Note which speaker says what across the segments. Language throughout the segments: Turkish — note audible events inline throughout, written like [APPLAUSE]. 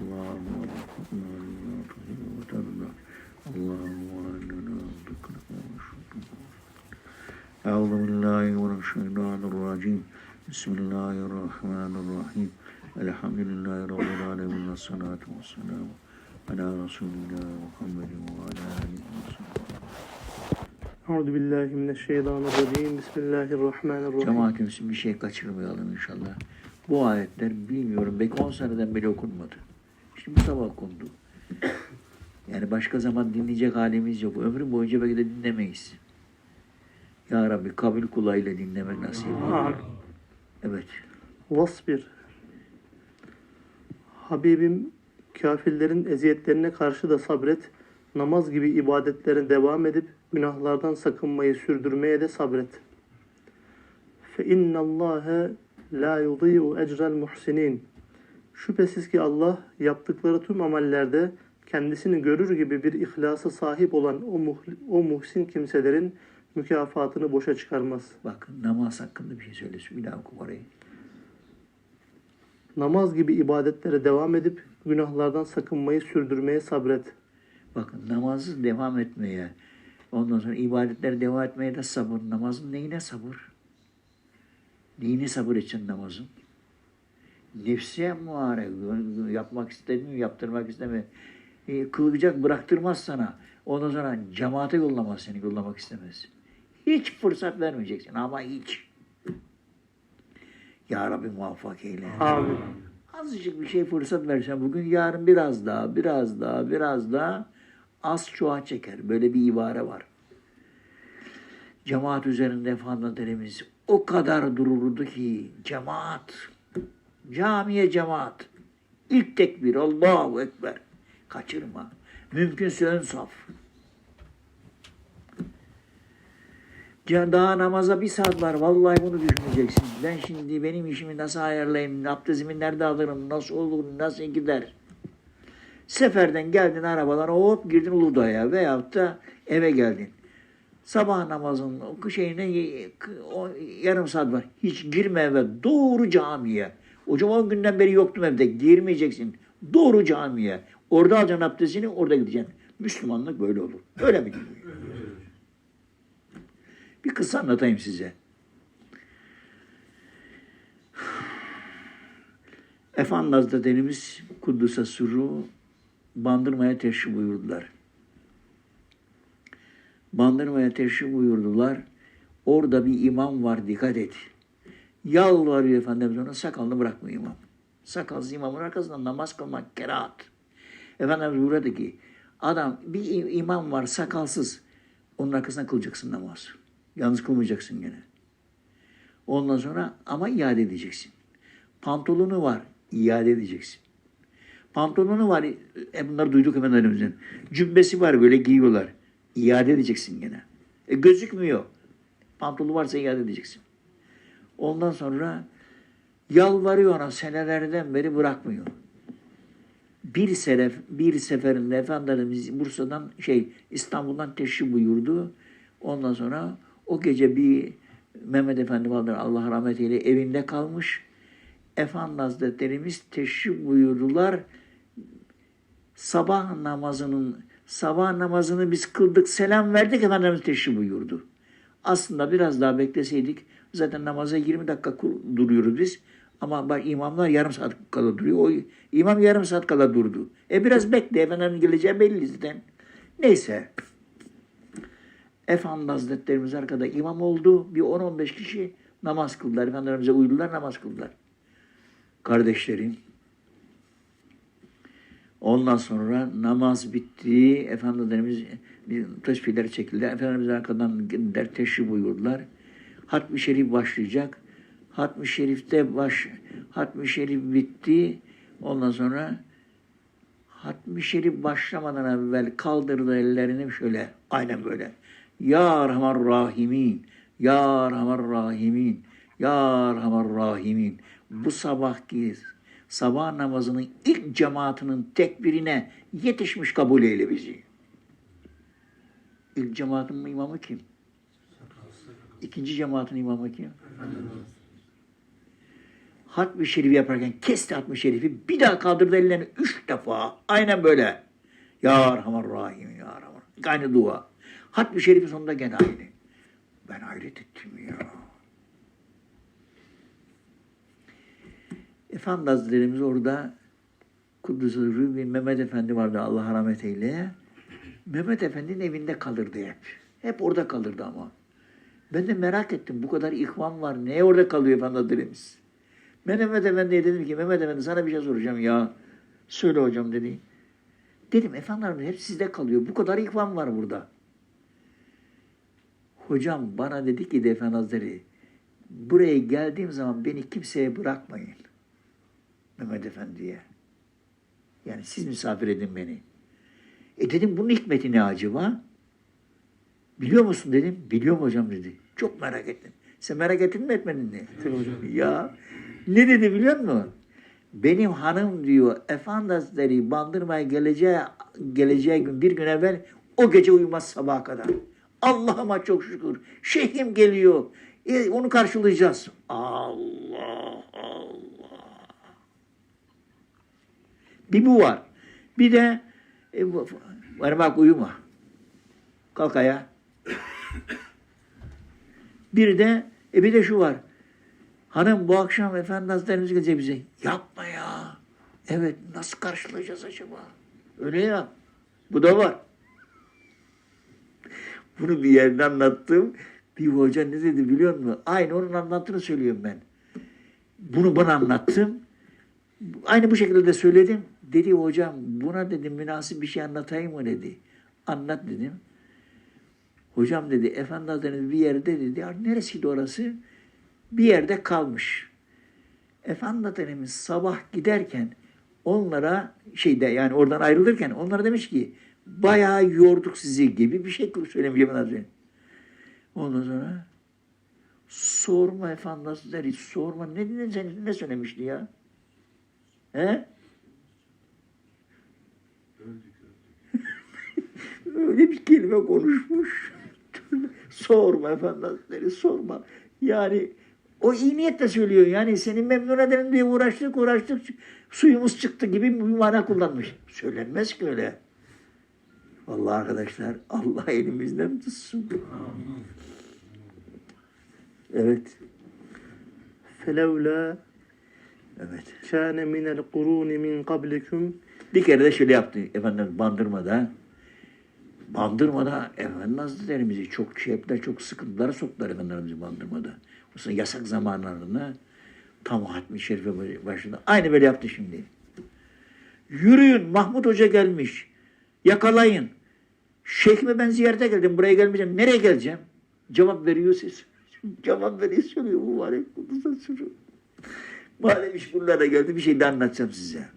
Speaker 1: اللهم ارزقنا لما تحب وترضى اللهم اننا ذكرك وشكرك أعوذ بالله من الشيطان الرجيم بسم الله الرحمن الرحيم الحمد لله رب العالمين والصلاة والسلام على رسول الله محمد وعلى آله وصحبه
Speaker 2: Euzu billahi mineşşeytanirracim. Bismillahirrahmanirrahim.
Speaker 1: Cemaatim bir şey kaçırmayalım inşallah. Bu ayetler bilmiyorum belki 10 seneden beri okunmadı. Şimdi sabah okundu. Yani başka zaman dinleyecek halimiz yok. Ömrüm boyunca belki de dinlemeyiz. Ya Rabbi kabul kulağıyla dinlemek nasip.
Speaker 2: Amin.
Speaker 1: Evet.
Speaker 2: Vasbir. Habibim kafirlerin eziyetlerine karşı da sabret. Namaz gibi ibadetlerine devam edip günahlardan sakınmayı sürdürmeye de sabret. Fe innallâhe la yudî'u ecrel muhsinin. Şüphesiz ki Allah yaptıkları tüm amellerde kendisini görür gibi bir ihlasa sahip olan o, muh- o muhsin kimselerin mükafatını boşa çıkarmaz.
Speaker 1: Bakın namaz hakkında bir şey söylesin. Bir daha oku orayı.
Speaker 2: Namaz gibi ibadetlere devam edip günahlardan sakınmayı sürdürmeye sabret.
Speaker 1: Bakın namazı devam etmeye, ondan sonra ibadetleri devam etmeye de sabır. Namazın neyine sabır? Neyine sabır için namazın? Nefse muhare, yapmak istemiyor, yaptırmak istemiyor. E, kılacak bıraktırmaz sana. Ondan sonra cemaate yollamaz seni, yollamak istemez. Hiç fırsat vermeyeceksin ama hiç. Ya Rabbi muvaffak eyle.
Speaker 2: Amin.
Speaker 1: Azıcık bir şey fırsat versen bugün yarın biraz daha, biraz daha, biraz daha az çoğa çeker. Böyle bir ibare var. Cemaat üzerinde Efendimiz o kadar dururdu ki cemaat, camiye cemaat. İlk tekbir Allahu Ekber. Kaçırma. Mümkünse ön saf. Daha namaza bir saat var. Vallahi bunu düşüneceksin. Ben şimdi benim işimi nasıl ayarlayayım? Abdestimi nerede alırım? Nasıl olur? Nasıl gider? Seferden geldin arabadan hop girdin Uludağ'a veyahut da eve geldin. Sabah namazının şeyine o yarım saat var. Hiç girme eve. Doğru camiye. O zaman günden beri yoktum evde. Girmeyeceksin. Doğru camiye. Orada alacaksın abdestini, orada gideceksin. Müslümanlık böyle olur. Öyle mi? Bir kısa anlatayım size. Efendi Hazretlerimiz Kuddüs'e sürru Bandırma'ya teşrif buyurdular. Bandırma'ya teşrif buyurdular. Orada bir imam var dikkat et. Yalvarıyor Efendimiz ona sakalını bırakmıyor imam. Sakalsız imamın arkasından namaz kılmak kerahat. Efendimiz buyurdu ki adam bir imam var sakalsız onun arkasından kılacaksın namaz. Yalnız kılmayacaksın gene. Ondan sonra ama iade edeceksin. Pantolonu var, iade edeceksin. Pantolonu var, e bunları duyduk Efendimiz'den. Cübbesi var böyle giyiyorlar. İade edeceksin gene. E gözükmüyor. Pantolonu varsa iade edeceksin. Ondan sonra yalvarıyor ona senelerden beri bırakmıyor. Bir seref, bir seferinde Efendimiz Bursa'dan şey İstanbul'dan teşrif buyurdu. Ondan sonra o gece bir Mehmet Efendi vardır Allah rahmet eyle evinde kalmış. Efendi Hazretlerimiz teşrif buyurdular. Sabah namazının sabah namazını biz kıldık, selam verdik Efendimiz teşrif buyurdu. Aslında biraz daha bekleseydik zaten namaza 20 dakika duruyoruz biz. Ama bak imamlar yarım saat kadar duruyor. O imam yarım saat kadar durdu. E biraz bekle efendim geleceği belli zaten. Neyse. Efendi Hazretlerimiz arkada imam oldu. Bir 10-15 kişi namaz kıldılar. Efendimize uydular namaz kıldılar. Kardeşlerim. Ondan sonra namaz bitti. Efendimiz bir tesbihler çekildi. Efendimiz arkadan der teşrif buyurdular. Hatmi Şerif başlayacak. Hatmi Şerif'te baş Hatmi Şerif bitti. Ondan sonra Hatmi Şerif başlamadan evvel kaldırdı ellerini şöyle. Aynen böyle. Ya Rahman Rahimin. Ya Rahman Rahimin. Ya Rahman Rahimin. Bu sabahki sabah namazının ilk cemaatinin tekbirine yetişmiş kabul eyle bizi. İlk cemaatin imamı kim? İkinci cemaatin imamı kim? Hatmi şerifi yaparken kesti hatmi şerifi. Bir daha kaldırdı ellerini üç defa. Aynen böyle. Ya Rahman Rahim ya Rahman. Aynı dua. Hatmi şerifi sonunda gene aynı. Ben hayret ettim ya. Efendi Hazretlerimiz orada Kudüs'ü Rübi Mehmet Efendi vardı Allah rahmet eyle. Mehmet Efendi'nin evinde kalırdı hep. Hep orada kalırdı ama. Ben de merak ettim. Bu kadar ihvan var. Neye orada kalıyor Efendi Hazretlerimiz? Ben Mehmet Efendi'ye dedim ki Mehmet Efendi sana bir şey soracağım ya. Söyle hocam dedi. Dedim efendim hep sizde kalıyor. Bu kadar ihvan var burada. Hocam bana dedi ki de Hazretleri buraya geldiğim zaman beni kimseye bırakmayın. Mehmet Efendi'ye. Yani siz misafir edin beni. E dedim bunun hikmeti ne acaba? Biliyor musun dedim. Biliyorum hocam dedi. Çok merak ettim. Sen merak ettin mi etmedin?
Speaker 2: Ettim hocam.
Speaker 1: Ya ne dedi biliyor musun? Benim hanım diyor Efendi Hazretleri bandırmaya geleceği, geleceği gün bir gün evvel o gece uyumaz sabaha kadar. Allah'ıma çok şükür. Şeyhim geliyor. E, onu karşılayacağız. Allah Allah. Bir bu var. Bir de e, var bak uyuma. Kalk ayağa. Bir de e bir de şu var. Hanım bu akşam Efendi Hazretlerimiz gelecek bize. Yapma ya. Evet nasıl karşılayacağız acaba? Öyle ya. Bu da var. Bunu bir yerde anlattım. Bir hoca ne dedi biliyor musun? Aynı onun anlattığını söylüyorum ben. Bunu bana anlattım. Aynı bu şekilde de söyledim. Dedi hocam buna dedim münasip bir şey anlatayım mı dedi. Anlat dedim. Hocam dedi Efendi Hazretleri'niz bir yerde dedi. Ya neresiydi orası? Bir yerde kalmış. Efendi Hazretlerimiz sabah giderken onlara şeyde yani oradan ayrılırken onlara demiş ki bayağı yorduk sizi gibi bir şey söylemiş Efendi Hazretleri. Ondan sonra sorma Efendi Hazretleri sorma ne, ne, ne, ne söylemişti ya? He? [LAUGHS] Öyle bir kelime konuşmuş. [LAUGHS] sorma efendim hazretleri sorma. Yani o iyi niyetle söylüyor. Yani seni memnun edelim diye uğraştık uğraştık suyumuz çıktı gibi bir kullanmış. Söylenmez ki öyle. Vallahi arkadaşlar Allah elimizden tutsun. Evet.
Speaker 2: Felevla
Speaker 1: Evet.
Speaker 2: Kâne minel kurûni min kablikum.
Speaker 1: Bir kere de şöyle yaptı efendim bandırmada. Bandırma'da Efendi Hazretlerimizi çok şey çok sıkıntılara soktular Efendimizi Bandırma'da. O yasak zamanlarında tam hatmi şerife başında. Aynı böyle yaptı şimdi. Yürüyün Mahmut Hoca gelmiş. Yakalayın. Şeyhime ben ziyarete geldim. Buraya gelmeyeceğim. Nereye geleceğim? Cevap veriyor siz. Cevap veriyor söylüyor. Mübarek Kudüs'e sürüyor. Madem iş buralara geldi bir şey de anlatacağım size.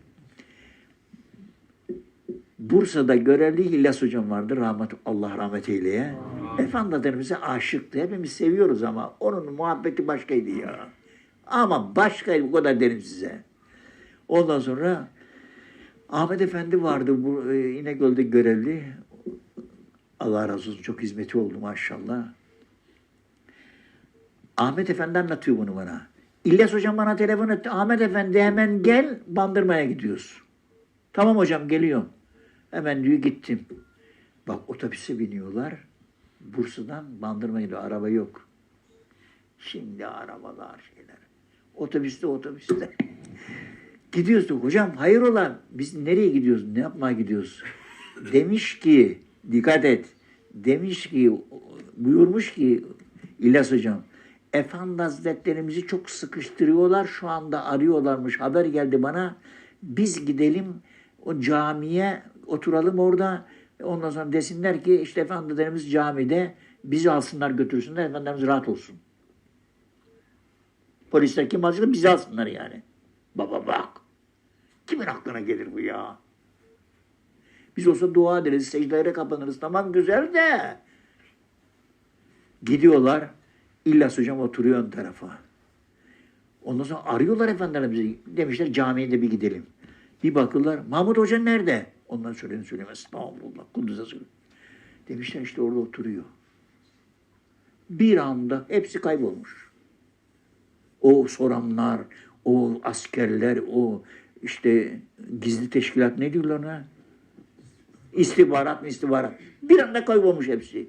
Speaker 1: Bursa'da görevli İlyas hocam vardı. Rahmet, Allah rahmet eyleye. Efendi Hazretlerimize aşıktı. Hepimiz seviyoruz ama onun muhabbeti başkaydı ya. Ama başkaydı bu kadar derim size. Ondan sonra Ahmet Efendi vardı bu e, İnegöl'de görevli. Allah razı olsun çok hizmeti oldu maşallah. Ahmet Efendi anlatıyor bunu bana. İlyas hocam bana telefon etti. Ahmet Efendi hemen gel bandırmaya gidiyoruz. Tamam hocam geliyorum. Hemen diyor gittim. Bak otobüse biniyorlar. Bursa'dan bandırmaya gidiyor. Araba yok. Şimdi arabalar şeyler. Otobüste otobüste. [LAUGHS] Gidiyoruz diyor. Hocam hayrola biz nereye gidiyoruz? Ne yapmaya gidiyoruz? [LAUGHS] Demiş ki dikkat et. Demiş ki buyurmuş ki İlyas hocam Efendi Hazretlerimizi çok sıkıştırıyorlar. Şu anda arıyorlarmış. Haber geldi bana. Biz gidelim o camiye oturalım orada. Ondan sonra desinler ki işte Efendi Hazretlerimiz camide bizi alsınlar götürsünler. Efendimiz rahat olsun. Polisler kim alsın bizi alsınlar yani. Baba bak. Kimin aklına gelir bu ya? Biz olsa dua ederiz, secdelere kapanırız. Tamam güzel de. Gidiyorlar. İllas hocam oturuyor ön tarafa. Ondan sonra arıyorlar efendilerimizi. Demişler camiye de bir gidelim. Bir bakırlar. Mahmut Hoca nerede? Ondan söyleyin söylemez. Estağfurullah. Kudüs'e söyle. Demişler işte orada oturuyor. Bir anda hepsi kaybolmuş. O soranlar, O askerler, o işte gizli teşkilat ne diyorlar ona? İstihbarat mı istihbarat? Bir anda kaybolmuş hepsi.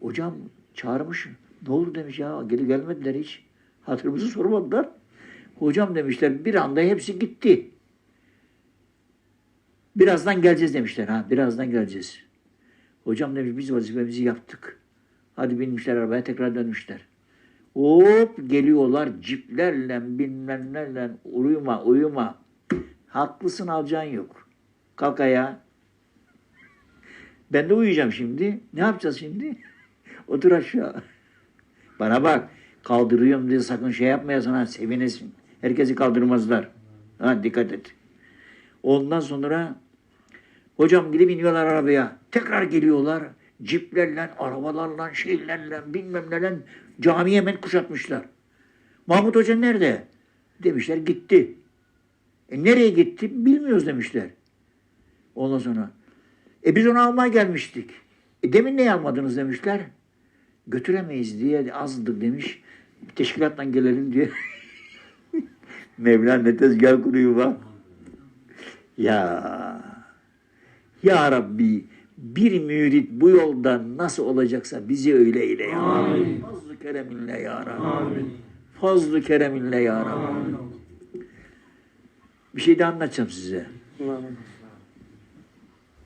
Speaker 1: Hocam çağırmış. Ne oldu demiş ya geri gelmediler hiç. Hatırımızı sormadılar. Hocam demişler bir anda hepsi gitti. Birazdan geleceğiz demişler. Ha birazdan geleceğiz. Hocam demiş biz vazifemizi yaptık. Hadi binmişler arabaya tekrar dönmüşler. Hop geliyorlar ciplerle bilmem uyuma uyuma. Haklısın alacağın yok. Kalk ayağa. Ben de uyuyacağım şimdi. Ne yapacağız şimdi? [LAUGHS] Otur aşağı. Bana bak. Kaldırıyorum diye sakın şey yapmayasın ha sevinesin. Herkesi kaldırmazlar. Ha dikkat et. Ondan sonra hocam gidip iniyorlar arabaya. Tekrar geliyorlar. Ciplerle, arabalarla, şeylerle, bilmem nelerle camiyi hemen kuşatmışlar. Mahmut Hoca nerede? Demişler gitti. E nereye gitti bilmiyoruz demişler. Ondan sonra e biz onu almaya gelmiştik. E demin ne almadınız demişler. Götüremeyiz diye azdır demiş. Teşkilatla gelelim diye. [LAUGHS] Mevla ne tezgah kuruyor bak. Ya. Ya Rabbi bir mürit bu yoldan nasıl olacaksa bizi öyle eyle ya. Amin. Fazlı kereminle ya Rabbi.
Speaker 3: Amin.
Speaker 1: Fazlı kereminle ya Rabbi.
Speaker 3: Amin.
Speaker 1: Bir şey de anlatacağım size.
Speaker 2: Amin.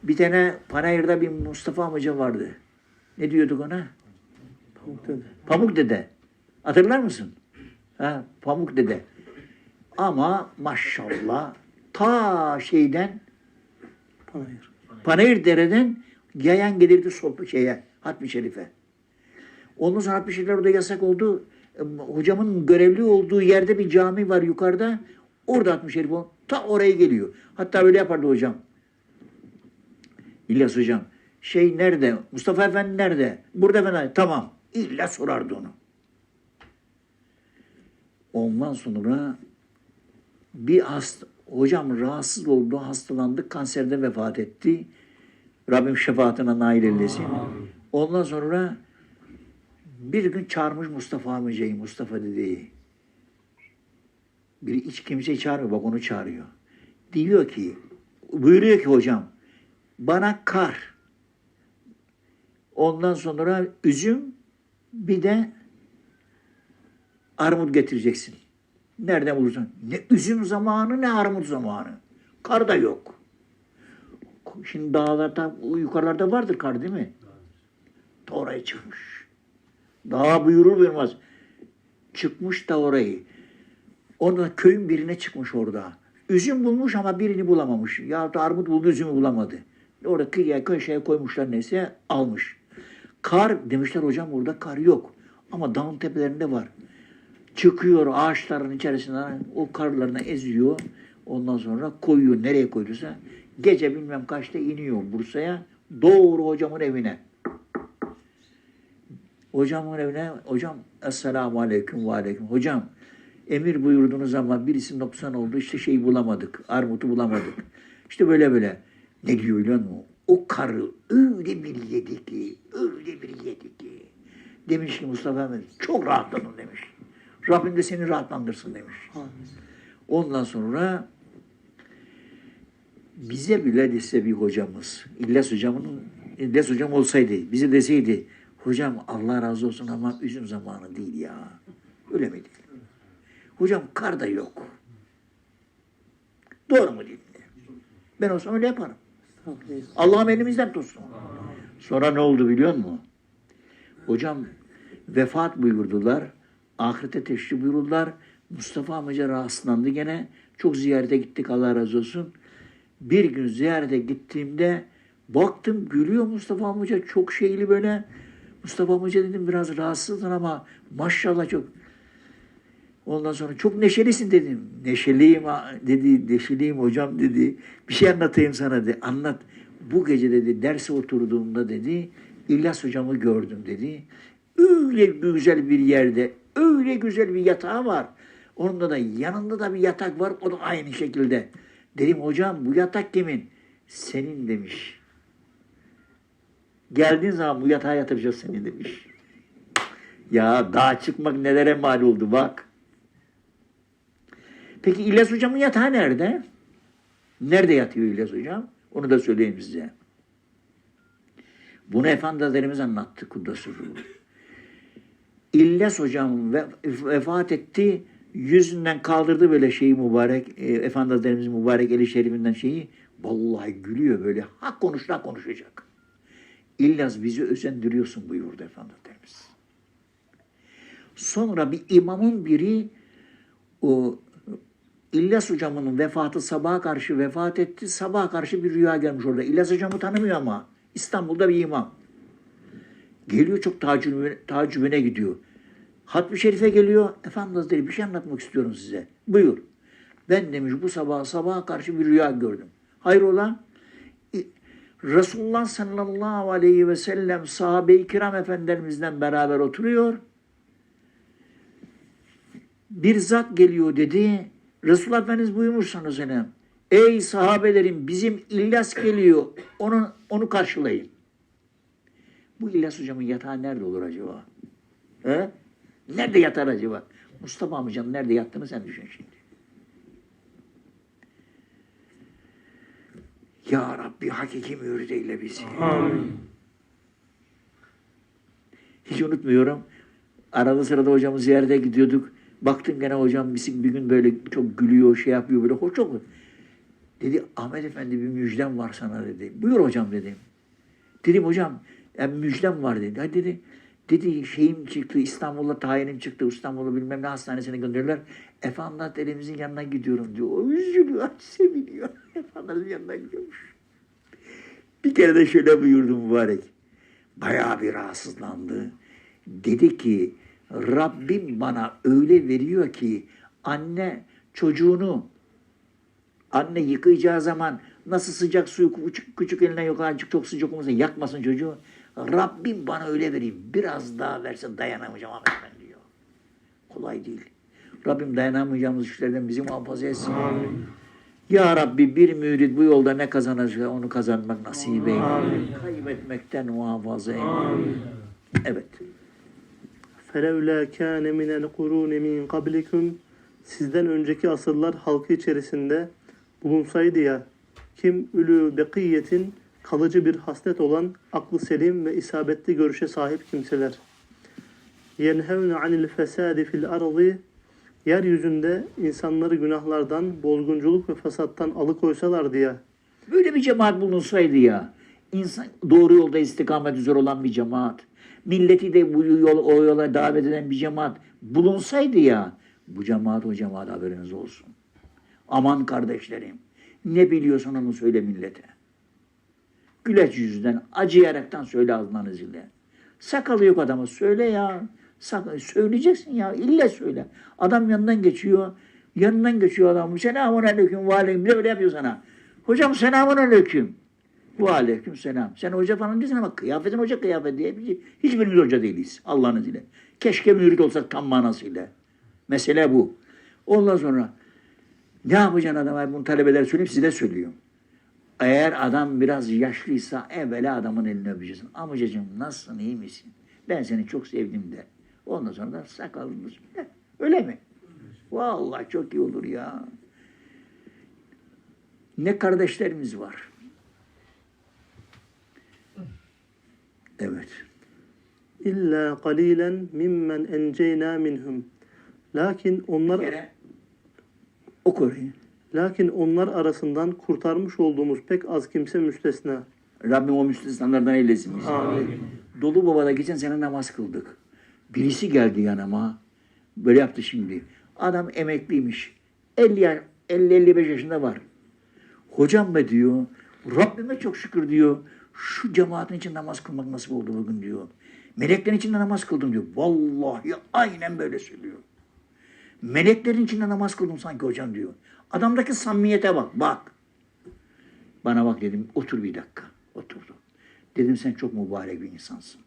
Speaker 1: Bir tane Panayır'da bir Mustafa amca vardı. Ne diyorduk ona?
Speaker 2: Pamuk dede.
Speaker 1: Pamuk dede. Hatırlar mısın? Ha, Pamuk dede. Ama maşallah ta şeyden
Speaker 2: Panayır.
Speaker 1: Panayır dereden yayan gelirdi sopa şeye, Hatmi Şerif'e. Ondan sonra Hatmi Şerif'ler orada yasak oldu. Hocamın görevli olduğu yerde bir cami var yukarıda. Orada Hatmi Şerif o. Ta oraya geliyor. Hatta öyle yapardı hocam. İlyas hocam. Şey nerede? Mustafa Efendi nerede? Burada efendim. Tamam. İlla sorardı onu. Ondan sonra bir hasta, hocam rahatsız oldu, hastalandı, kanserde vefat etti. Rabbim şefaatine nail eylesin. Ondan sonra bir gün çağırmış Mustafa amcayı, Mustafa dedeyi. Bir hiç kimseyi çağırmıyor, bak onu çağırıyor. Diyor ki, buyuruyor ki hocam, bana kar, ondan sonra üzüm, bir de armut getireceksin. Nereden bulursun? Ne üzüm zamanı ne armut zamanı. Kar da yok. Şimdi dağlarda, yukarılarda vardır kar değil mi? Ta oraya çıkmış. Dağa buyurur buyurmaz. Çıkmış da orayı. Orada köyün birine çıkmış orada. Üzüm bulmuş ama birini bulamamış. Ya da armut buldu üzümü bulamadı. Orada kıyıya köşeye koymuşlar neyse almış. Kar demişler hocam burada kar yok. Ama dağın tepelerinde var. Çıkıyor ağaçların içerisinden o karlarını eziyor. Ondan sonra koyuyor nereye koyduysa. Gece bilmem kaçta iniyor Bursa'ya. Doğru hocamın evine. Hocamın evine, hocam Esselamu Aleyküm ve Aleyküm. Hocam emir buyurdunuz ama birisi noksan oldu işte şeyi bulamadık. Armutu bulamadık. İşte böyle böyle. Ne diyor biliyor musun? O karı öyle bir yedi ki, öyle bir yedi ki. Demiş ki Mustafa Efendi çok rahatladım demiş. Rabbim de seni rahatlandırsın demiş. Ondan sonra bize bile dese bir hocamız, İlyas hocamın, İlyas hocam olsaydı, bize deseydi, hocam Allah razı olsun ama üzüm zamanı değil ya. Öyle mi değil? Hocam kar da yok. Doğru mu değil mi? Ben olsam öyle yaparım. Allah'ım elimizden tutsun. Sonra ne oldu biliyor musun? Hocam vefat buyurdular. Ahirete teşrif buyurdular. Mustafa amca rahatsızlandı gene. Çok ziyarete gittik Allah razı olsun. Bir gün ziyarete gittiğimde baktım gülüyor Mustafa amca çok şeyli böyle. Mustafa amca dedim biraz rahatsızdın ama maşallah çok. Ondan sonra çok neşelisin dedim. Neşeliyim dedi, neşeliyim hocam dedi. Bir şey anlatayım sana dedi. Anlat. Bu gece dedi derse oturduğumda dedi İlyas hocamı gördüm dedi. Öyle güzel bir yerde, öyle güzel bir yatağı var. Onun da yanında da bir yatak var. O da aynı şekilde. Dedim hocam bu yatak kimin? Senin demiş. Geldiğin zaman bu yatağa yatıracağız seni demiş. Ya dağa çıkmak nelere mal oldu bak. Peki İlyas hocamın yatağı nerede? Nerede yatıyor İlyas hocam? Onu da söyleyeyim size. Bunu Efendi Hazretlerimiz anlattı Kuddasur İlyas hocam ve- vefat etti. Yüzünden kaldırdı böyle şeyi mübarek, e, Efendi Hazretlerimiz mübarek eli şerifinden şeyi. Vallahi gülüyor böyle. Hak konuştu, hak konuşacak. İlyas bizi özendiriyorsun buyurdu Efendi Hazretlerimiz. Sonra bir imamın biri o İlyas hocamın vefatı sabaha karşı vefat etti. Sabaha karşı bir rüya gelmiş orada. İlyas hocamı tanımıyor ama İstanbul'da bir imam. Geliyor çok tacübüne, tacübüne gidiyor. Hatmi Şerif'e geliyor. Efendim Hazretleri bir şey anlatmak istiyorum size. Buyur. Ben demiş bu sabah sabaha karşı bir rüya gördüm. Hayrola? İ- Resulullah sallallahu aleyhi ve sellem sahabe-i kiram efendilerimizden beraber oturuyor. Bir zat geliyor dedi. Resulullah Efendimiz buyurmuş sana senem. Ey sahabelerim bizim İlyas geliyor. Onu, onu karşılayın. Bu İlyas hocamın yatağı nerede olur acaba? He? Nerede yatar acaba? Mustafa amcanın nerede yattığını sen düşün şimdi. Ya Rabbi hakiki mürid eyle bizi.
Speaker 2: Amin.
Speaker 1: Hiç unutmuyorum. Arada sırada hocamı ziyarete gidiyorduk. Baktım gene hocam bir bir gün böyle çok gülüyor, şey yapıyor böyle hoş çok. Dedi Ahmet Efendi bir müjdem var sana dedi. Buyur hocam dedim. Dedim hocam yani müjdem var dedi. Hadi dedi. Dedi şeyim çıktı İstanbul'da tayinim çıktı İstanbul'da bilmem ne hastanesine gönderiyorlar. Efendi elimizin yanına gidiyorum diyor. O üzülüyor, [LAUGHS] seviniyor. Efendimizin yanına gidiyormuş. Bir kere de şöyle buyurdu mübarek. Bayağı bir rahatsızlandı. Dedi ki Rabbim bana öyle veriyor ki anne çocuğunu anne yıkayacağı zaman nasıl sıcak suyu küçük, küçük eline yok azıcık çok sıcak olmasın yakmasın çocuğu. Rabbim bana öyle vereyim. Biraz daha verse dayanamayacağım Ahmet ben diyor. Kolay değil. Rabbim dayanamayacağımız işlerden bizi muhafaza etsin. Ya Rabbi bir mürid bu yolda ne kazanacak onu kazanmak nasip eyle. Kaybetmekten muhafaza eyle. Evet.
Speaker 2: فَلَوْلَا كَانَ مِنَ الْقُرُونِ مِنْ قَبْلِكُمْ Sizden önceki asırlar halkı içerisinde bulunsaydı ya, kim ülü bekiyetin kalıcı bir haslet olan aklı selim ve isabetli görüşe sahip kimseler. Yenhevne anil fesadi fil ardı yeryüzünde insanları günahlardan, bozgunculuk ve fesattan alıkoysalar diye.
Speaker 1: Böyle bir cemaat bulunsaydı ya. İnsan doğru yolda istikamet üzere olan bir cemaat. Milleti de bu yol, o yola davet eden bir cemaat bulunsaydı ya. Bu cemaat o cemaat haberiniz olsun. Aman kardeşlerim. Ne biliyorsun onu söyle millete. Güleç yüzünden, acıyaraktan söyle ağzından ile. Sakalı yok adama söyle ya. Sakal, söyleyeceksin ya. ille söyle. Adam yanından geçiyor. Yanından geçiyor adam. Selamun aleyküm ve aleyküm. De öyle yapıyor sana. Hocam selamun aleyküm. Ve aleyküm selam. Sen hoca falan değilsin ama kıyafetin hoca kıyafeti diye şey. Hiçbirimiz hoca değiliz. Allah'ın izniyle. Keşke mürit olsak tam manasıyla. Mesele bu. Ondan sonra ne yapacaksın adama? Bunu talebeler söyleyeyim size söylüyorum. Eğer adam biraz yaşlıysa evvela adamın elini öpeceksin. Amcacığım nasılsın iyi misin? Ben seni çok sevdim de. Ondan sonra da sakalını de. Öyle mi? Vallahi çok iyi olur ya. Ne kardeşlerimiz var. Evet.
Speaker 2: İlla qalilen mimmen enceyna minhum. Lakin
Speaker 1: Bir
Speaker 2: onlar
Speaker 1: kere oku orayı.
Speaker 2: Lakin onlar arasından kurtarmış olduğumuz pek az kimse müstesna.
Speaker 1: Rabbim o müstesnalardan eylesin bizi.
Speaker 2: Amin.
Speaker 1: Dolu Baba'da geçen sene namaz kıldık. Birisi geldi yanıma. Böyle yaptı şimdi. Adam emekliymiş. 50 yaş- 50-55 yaşında var. Hocam be diyor. Rabbime çok şükür diyor. Şu cemaatin için namaz kılmak nasip oldu bugün diyor. Meleklerin içinde namaz kıldım diyor. Vallahi aynen böyle söylüyor. Meleklerin içinde namaz kıldım sanki hocam diyor. Adamdaki samimiyete bak, bak. Bana bak dedim, otur bir dakika. Oturdu. Dedim sen çok mübarek bir insansın.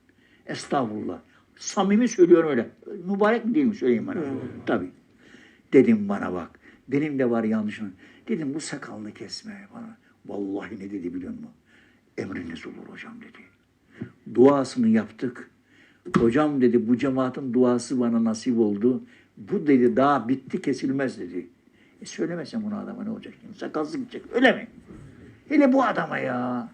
Speaker 1: Estağfurullah. Samimi söylüyorum öyle. Mübarek mi değil mi söyleyeyim bana. Tabii. Dedim bana bak. Benim de var yanlışım. Dedim bu sakalını kesme bana. Vallahi ne dedi biliyor musun? Emriniz olur hocam dedi. Duasını yaptık. Hocam dedi bu cemaatin duası bana nasip oldu. Bu dedi daha bitti kesilmez dedi. E söylemesen bunu adama ne olacak? Şimdi sakalsız gidecek. Öyle mi? Hele bu adama ya.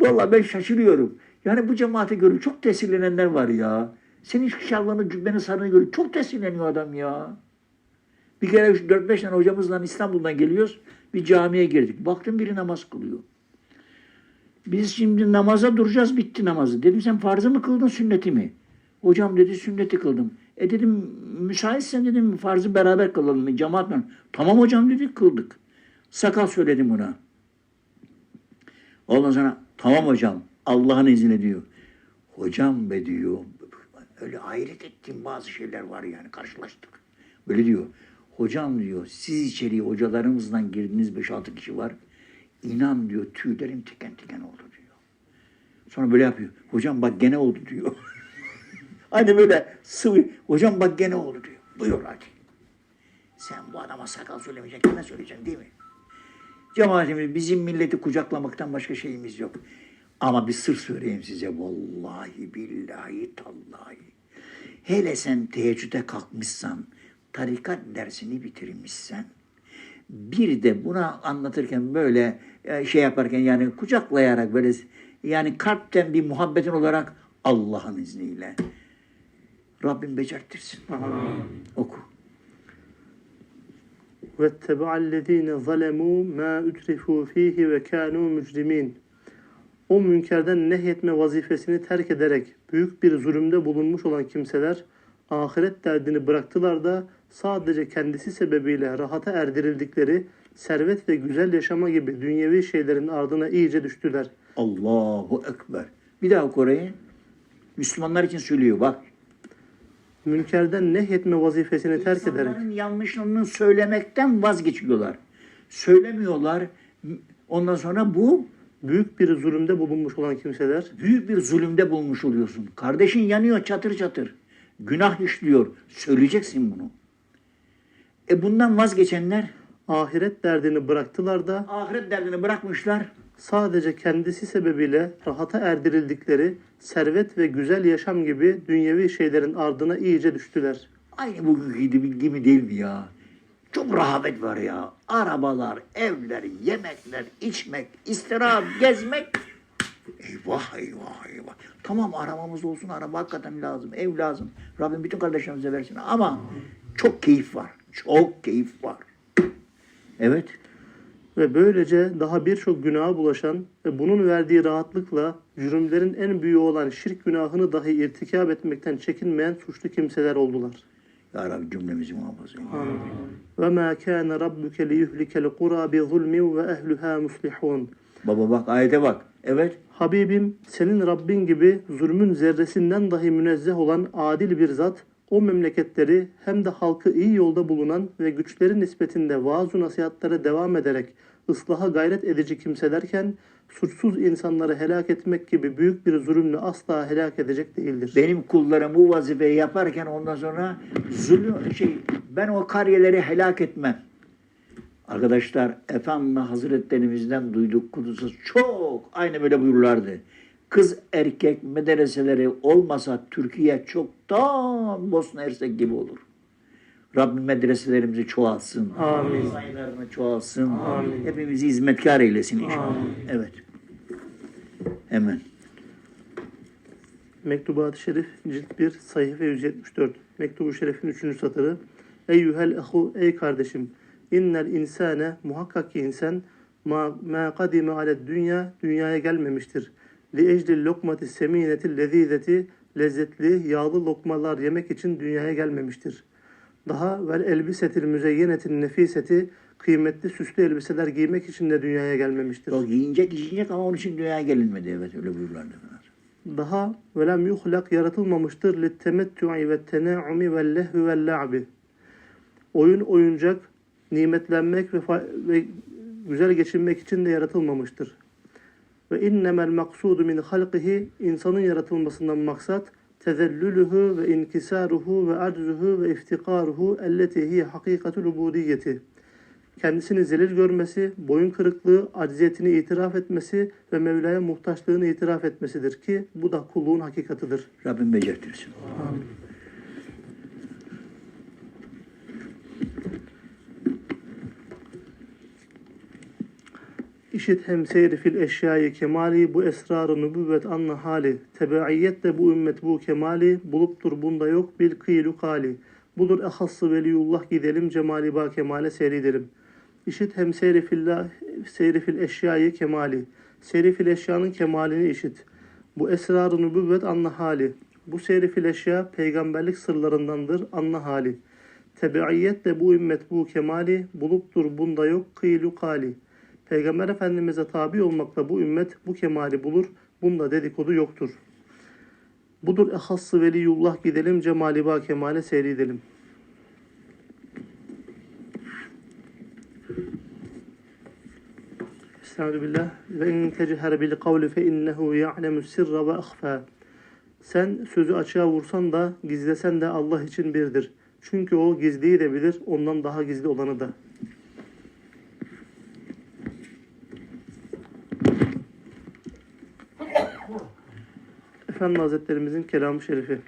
Speaker 1: Vallahi ben şaşırıyorum. Yani bu cemaate göre çok tesirlenenler var ya. Senin şu şalvarını cübbeni sarını göre çok tesirleniyor adam ya. Bir kere 4-5 tane hocamızla İstanbul'dan geliyoruz. Bir camiye girdik. Baktım biri namaz kılıyor. Biz şimdi namaza duracağız bitti namazı. Dedim sen farzı mı kıldın sünneti mi? Hocam dedi sünneti kıldım. E dedim müsaitsen dedim farzı beraber kılalım cemaat mı? Tamam hocam dedi kıldık. Sakal söyledim buna. Ondan sonra tamam hocam Allah'ın izniyle diyor. Hocam be diyor. Öyle hayret ettiğim bazı şeyler var yani karşılaştık. Böyle diyor. Hocam diyor siz içeriye hocalarımızdan girdiniz 5-6 kişi var. İnan diyor tüylerim tiken tiken oldu diyor. Sonra böyle yapıyor. Hocam bak gene oldu diyor. [LAUGHS] Aynı böyle sıvı. Hocam bak gene oldu diyor. Buyur hadi. Sen bu adama sakal söylemeyeceksin. Kime söyleyeceksin değil mi? Cemaatimiz bizim milleti kucaklamaktan başka şeyimiz yok. Ama bir sır söyleyeyim size. Vallahi billahi tallahi. Hele sen teheccüde kalkmışsan, tarikat dersini bitirmişsen, bir de buna anlatırken böyle e, şey yaparken yani kucaklayarak böyle yani kalpten bir muhabbetin olarak Allah'ın izniyle Rabbim becertirsin. Oku.
Speaker 2: وَاتَّبَعَ الَّذ۪ينَ ظَلَمُوا مَا اُتْرِفُوا ف۪يهِ وَكَانُوا مُجْرِم۪ينَ O münkerden nehyetme vazifesini terk ederek büyük bir zulümde bulunmuş olan kimseler ahiret derdini bıraktılar da sadece kendisi sebebiyle rahata erdirildikleri servet ve güzel yaşama gibi dünyevi şeylerin ardına iyice düştüler.
Speaker 1: Allahu Ekber. Bir daha oku orayı. Müslümanlar için söylüyor bak.
Speaker 2: Münkerden nehyetme vazifesini terk ederek
Speaker 1: İnsanların yanlışlarını söylemekten vazgeçiyorlar. Söylemiyorlar. Ondan sonra bu
Speaker 2: büyük bir zulümde bulunmuş olan kimseler
Speaker 1: büyük bir zulümde bulmuş oluyorsun. Kardeşin yanıyor çatır çatır. Günah işliyor. Söyleyeceksin bunu. E bundan vazgeçenler
Speaker 2: ahiret derdini bıraktılar da
Speaker 1: ahiret derdini bırakmışlar.
Speaker 2: Sadece kendisi sebebiyle rahata erdirildikleri servet ve güzel yaşam gibi dünyevi şeylerin ardına iyice düştüler.
Speaker 1: Aynı bugünkü gibi, gibi değil mi ya? Çok rahabet var ya. Arabalar, evler, yemekler, içmek, istirahat, gezmek. Eyvah eyvah eyvah. Tamam arabamız olsun, araba hakikaten lazım, ev lazım. Rabbim bütün kardeşlerimize versin. Ama çok keyif var. Çok keyif var. Evet.
Speaker 2: Ve böylece daha birçok günaha bulaşan ve bunun verdiği rahatlıkla cürümlerin en büyüğü olan şirk günahını dahi irtikap etmekten çekinmeyen suçlu kimseler oldular.
Speaker 1: Ya Rabbi cümlemizi muhafaza eyle.
Speaker 2: Ve ma kana rabbuke liyuhlikel qura bi zulmin ve ehluha muslihun.
Speaker 1: Baba bak ayete bak. Evet.
Speaker 2: Habibim senin Rabbin gibi zulmün zerresinden dahi münezzeh olan adil bir zat o memleketleri hem de halkı iyi yolda bulunan ve güçleri nispetinde vaaz-ı nasihatlara devam ederek ıslaha gayret edici kimselerken suçsuz insanları helak etmek gibi büyük bir zulümle asla helak edecek değildir.
Speaker 1: benim kullarım bu vazifeyi yaparken ondan sonra zulüm şey ben o kariyeleri helak etmem. Arkadaşlar Efendi Hazretlerimizden duyduk kudusu çok aynı böyle buyurlardı. Kız erkek medreseleri olmasa Türkiye çoktan Bosna Hersek gibi olur. Rabbim medreselerimizi çoğalsın.
Speaker 2: Amin.
Speaker 1: Sayılarını çoğalsın.
Speaker 2: Amin.
Speaker 1: Hepimizi hizmetkar eylesin inşallah.
Speaker 2: Amin.
Speaker 1: Evet. Hemen.
Speaker 2: Mektubat-ı Şerif cilt 1 sayfa 174. Mektubu Şerif'in 3. satırı. Eyyuhel ahu ey kardeşim. İnnel insane muhakkak ki insan ma, ma kadime aled dünya dünyaya gelmemiştir. Li eclil lokmati semineti lezizeti lezzetli yağlı lokmalar yemek için dünyaya gelmemiştir. Daha vel elbisetil müzeyyenetin nefiseti kıymetli süslü elbiseler giymek için de dünyaya gelmemiştir.
Speaker 1: Yok giyinecek giyinecek ama onun için dünyaya gelinmedi. Evet öyle buyurlardı.
Speaker 2: Daha velem yuhlak yaratılmamıştır li temettu'i ve tenaumi ve lehvi ve la'bi. Oyun oyuncak, nimetlenmek ve, ve güzel geçinmek için de yaratılmamıştır. Ve innemel maksudu min halqihi insanın yaratılmasından maksat tezellülühü ve inkisaruhu ve aczuhu ve iftikaruhu elleti hiye hakikatul ubudiyeti. Kendisini zelil görmesi, boyun kırıklığı, acziyetini itiraf etmesi ve Mevla'ya muhtaçlığını itiraf etmesidir ki bu da kulluğun hakikatıdır.
Speaker 1: Rabbim becertirsin.
Speaker 2: İşit hem seyri fil eşyayı kemali, bu esrarı nübüvvet anla hali. Tebe'iyyet de bu ümmet bu kemali, buluptur bunda yok bil kıylu kali. Budur ehassı veliyullah gidelim, cemali ba kemale seyredelim. İşit hem seyri fillah, seyri fil eşyayı kemali. Seyri fil eşyanın kemalini işit. Bu esrarı nübüvvet anla hali. Bu seyri fil eşya peygamberlik sırlarındandır anla hali. Tebe'iyyet de bu ümmet bu kemali, buluptur bunda yok kıylu kali. Peygamber Efendimiz'e tabi olmakla bu ümmet bu kemali bulur, bunda dedikodu yoktur. Budur ehassı veliyullah gidelim, cemali ba kemale seyredelim. Estağfirullah. Ve in techer bil kavli fe innehu ya'lemu sirra ve ahfa. Sen sözü açığa vursan da gizlesen de Allah için birdir. Çünkü o gizliyi de bilir, ondan daha gizli olanı da. Efendi Hazretlerimizin kelamı şerifi.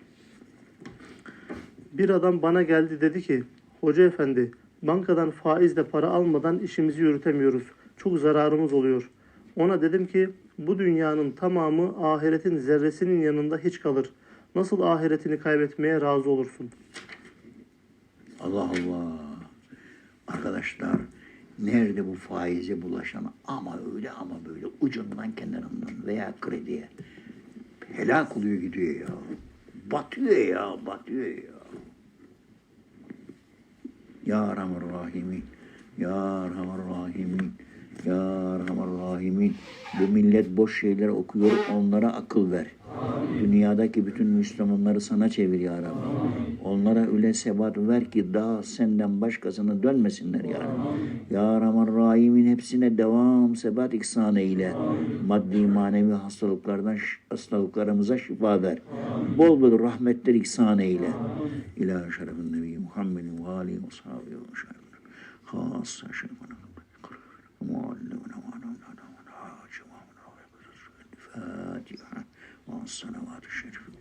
Speaker 2: Bir adam bana geldi dedi ki, Hoca efendi, bankadan faizle para almadan işimizi yürütemiyoruz. Çok zararımız oluyor. Ona dedim ki, bu dünyanın tamamı ahiretin zerresinin yanında hiç kalır. Nasıl ahiretini kaybetmeye razı olursun?
Speaker 1: Allah Allah. Arkadaşlar nerede bu faize bulaşan ama öyle ama böyle ucundan kenarından veya krediye helak oluyor gidiyor ya. Batıyor ya, batıyor ya. Ya Rahman Rahimin, Ya Rahman Rahimin, Ya Rahman Rahimin. Bu millet boş şeyler okuyor, onlara akıl ver. Dünyadaki bütün Müslümanları sana çevir ya Rabbi. Onlara öyle sebat ver ki daha senden başkasına dönmesinler ya Rabbi. Ya Rahman Rahim'in hepsine devam sebat ihsan eyle. Maddi manevi hastalıklardan hastalıklarımıza şifa ver. Bol bol rahmetler ihsan eyle. İlahi şerefin Nebi Muhammedin ve alihi sahibi ve şerefine. Hassa وعلمنا وعلمنا ونعاجم ومن رغب الفاتحة والصلوات الشريفة